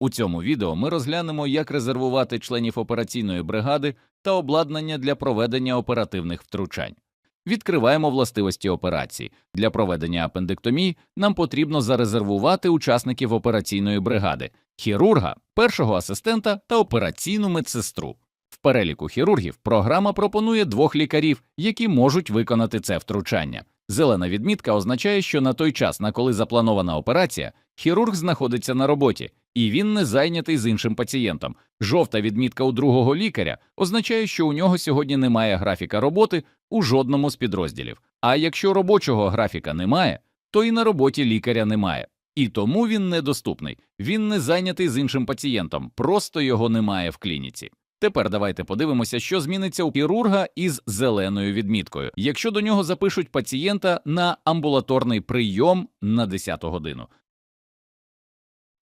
У цьому відео ми розглянемо, як резервувати членів операційної бригади та обладнання для проведення оперативних втручань. Відкриваємо властивості операції. Для проведення апендектомії нам потрібно зарезервувати учасників операційної бригади, хірурга, першого асистента та операційну медсестру. Переліку хірургів програма пропонує двох лікарів, які можуть виконати це втручання. Зелена відмітка означає, що на той час, на коли запланована операція, хірург знаходиться на роботі, і він не зайнятий з іншим пацієнтом. Жовта відмітка у другого лікаря означає, що у нього сьогодні немає графіка роботи у жодному з підрозділів. А якщо робочого графіка немає, то і на роботі лікаря немає. І тому він недоступний. Він не зайнятий з іншим пацієнтом, просто його немає в клініці. Тепер давайте подивимося, що зміниться у хірурга із зеленою відміткою, якщо до нього запишуть пацієнта на амбулаторний прийом на 10 годину.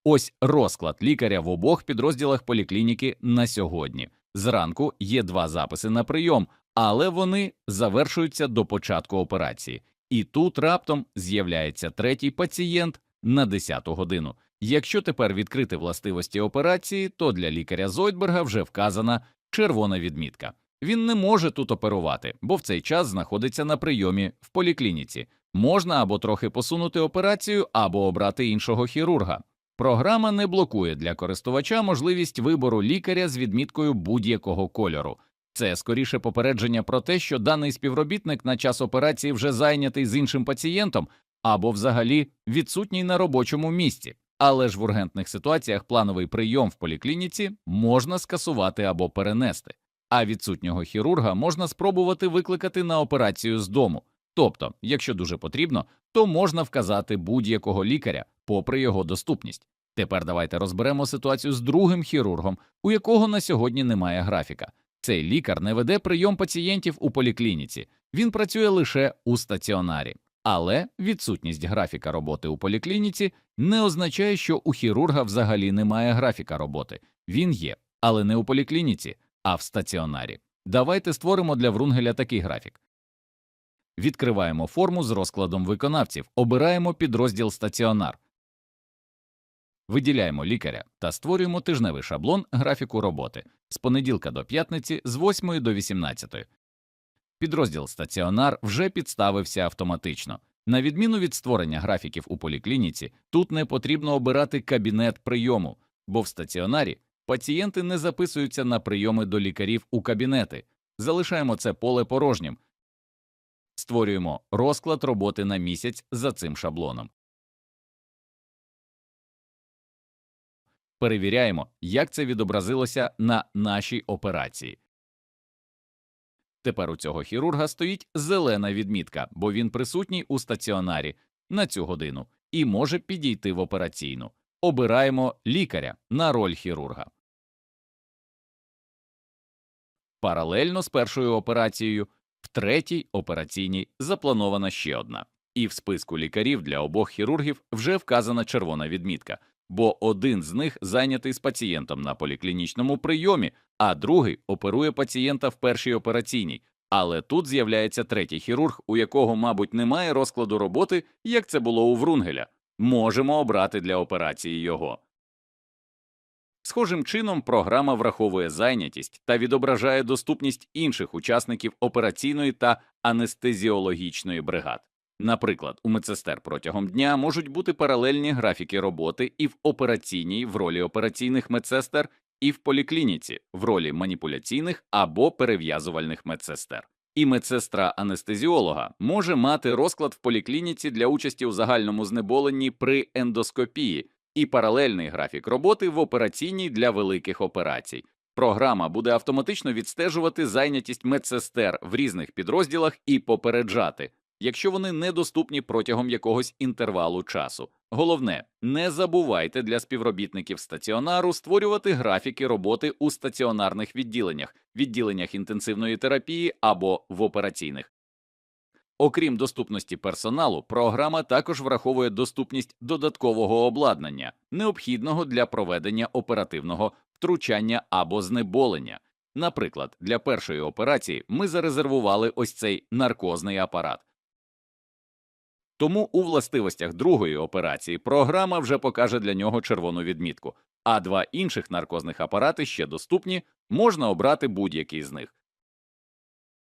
Ось розклад лікаря в обох підрозділах поліклініки на сьогодні. Зранку є два записи на прийом, але вони завершуються до початку операції. І тут раптом з'являється третій пацієнт на 10 годину. Якщо тепер відкрити властивості операції, то для лікаря Зойдберга вже вказана червона відмітка. Він не може тут оперувати, бо в цей час знаходиться на прийомі в поліклініці. Можна або трохи посунути операцію, або обрати іншого хірурга. Програма не блокує для користувача можливість вибору лікаря з відміткою будь-якого кольору. Це скоріше попередження про те, що даний співробітник на час операції вже зайнятий з іншим пацієнтом або взагалі відсутній на робочому місці. Але ж в ургентних ситуаціях плановий прийом в поліклініці можна скасувати або перенести, а відсутнього хірурга можна спробувати викликати на операцію з дому. Тобто, якщо дуже потрібно, то можна вказати будь-якого лікаря, попри його доступність. Тепер давайте розберемо ситуацію з другим хірургом, у якого на сьогодні немає графіка. Цей лікар не веде прийом пацієнтів у поліклініці, він працює лише у стаціонарі. Але відсутність графіка роботи у поліклініці не означає, що у хірурга взагалі немає графіка роботи. Він є, але не у поліклініці, а в стаціонарі. Давайте створимо для Врунгеля такий графік. Відкриваємо форму з розкладом виконавців, обираємо підрозділ стаціонар, виділяємо лікаря та створюємо тижневий шаблон графіку роботи з понеділка до п'ятниці з 8 до 18. Підрозділ стаціонар вже підставився автоматично. На відміну від створення графіків у поліклініці, тут не потрібно обирати кабінет прийому, бо в стаціонарі пацієнти не записуються на прийоми до лікарів у кабінети. Залишаємо це поле порожнім, створюємо розклад роботи на місяць за цим шаблоном. Перевіряємо, як це відобразилося на нашій операції. Тепер у цього хірурга стоїть зелена відмітка, бо він присутній у стаціонарі на цю годину і може підійти в операційну. Обираємо лікаря на роль хірурга. Паралельно з першою операцією в третій операційній запланована ще одна, і в списку лікарів для обох хірургів вже вказана червона відмітка, бо один з них зайнятий з пацієнтом на поліклінічному прийомі, а другий оперує пацієнта в першій операційній. Але тут з'являється третій хірург, у якого, мабуть, немає розкладу роботи, як це було у Врунгеля. Можемо обрати для операції його. Схожим чином програма враховує зайнятість та відображає доступність інших учасників операційної та анестезіологічної бригад. Наприклад, у медсестер протягом дня можуть бути паралельні графіки роботи і в операційній в ролі операційних медсестер, і в поліклініці в ролі маніпуляційних або перев'язувальних медсестер. І медсестра анестезіолога може мати розклад в поліклініці для участі у загальному знеболенні при ендоскопії і паралельний графік роботи в операційній для великих операцій. Програма буде автоматично відстежувати зайнятість медсестер в різних підрозділах і попереджати, якщо вони недоступні протягом якогось інтервалу часу. Головне, не забувайте для співробітників стаціонару створювати графіки роботи у стаціонарних відділеннях, відділеннях інтенсивної терапії або в операційних. Окрім доступності персоналу, програма також враховує доступність додаткового обладнання, необхідного для проведення оперативного втручання або знеболення. Наприклад, для першої операції ми зарезервували ось цей наркозний апарат. Тому у властивостях другої операції програма вже покаже для нього червону відмітку, а два інших наркозних апарати ще доступні, можна обрати будь-який з них.